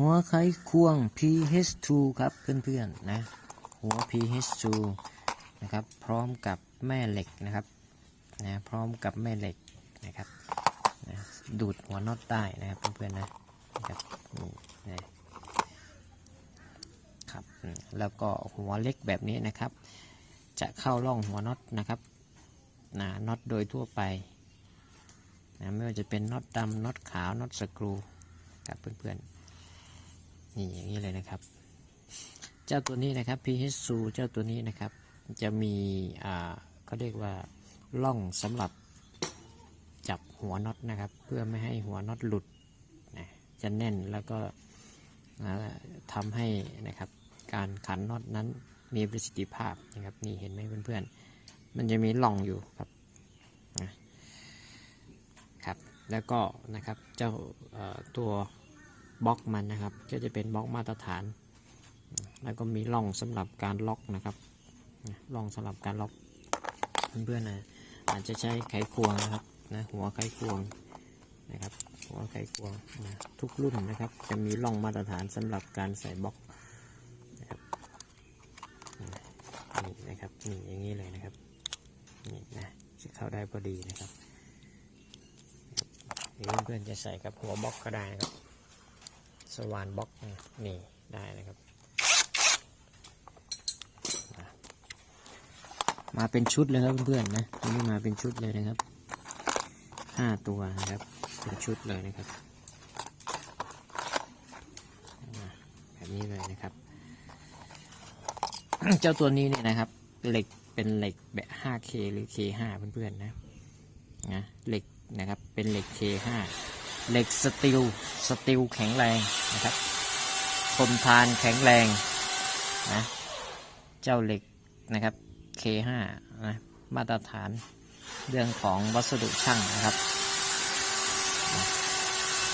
หัวไขควง PH2 ครับเพื่อนๆนะ หัว PH2 นะครับ พร้อมกับแม่เหล็กนะครับนะพร้อมกับแม่เหล็กนะครับนะดูดหัวน็อตได้นะครับเพื่อนๆนะนะครับนี่นะครับ แล้วก็หัวเล็กแบบนี้นะครับ จะเข้าร่องหัวน็อตนะครับนะน็อตโดยทั่วไปนะไม่ว่าจะเป็นน็อตดำน็อตขาวน็อตสกรูครับเพื่อนๆ นี่อย่างนี้เลยนะครับ เจ้าตัวนี้นะครับ PH 2เจ้าตัวนี้นะครับ จะมีอ่าเขาเรียกว่าล่องสำหรับจับหัวน็อตนะครับ เพื่อไม่ให้หัวน็อตหลุดนะจะแน่นแล้วก็อ่าทำให้นะครับการขันน็อตนั้นมีประสิทธิภาพนะครับนี่เห็นไหมเพื่อนๆ มันจะมีล่องอยู่ครับนะครับ แล้วก็นะครับเจ้าตัว บล็อกมันนะครับ ก็จะเป็นบล็อกมาตรฐาน แล้วก็มีร่องสำหรับการล็อกนะครับร่องสำหรับการล็อกเพื่อนๆนะอาจจะใช้ไขควงนะครับนะหัวไขควงนะครับหัวไขควงนะทุกรุ่นนะครับ จะมีร่องมาตรฐานสำหรับการใส่บล็อกนะครับนี่นะครับนี่อย่างนี้เลยนะครับนี่นะจะเข้าได้พอดีนะครับหรือเพื่อนๆจะใส่กับหัวบล็อกก็ได้นะครับ สว่านบล็อกนี่ได้นะครับ มาเป็นชุดเลยครับเพื่อนๆนะอันนี้มาเป็นชุดเลยนะครับห้าตัวนะครับเป็นชุดเลยนะครับแบบนี้เลยนะครับ เจ้าตัวนี้เนี่ยนะครับเหล็กเป็นเหล็กแบบ 5K หรือ K5 เพื่อนๆนะนะเหล็กนะครับเป็นเหล็ก K5 เหล็กสตีลสตีลแข็งแรงนะครับทนทานแข็งแรงนะเจ้าเหล็กนะครับ K5 นะมาตรฐานเรื่องของวัสดุช่างนะครับ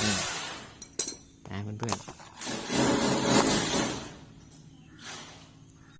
นี่นะเพื่อนๆ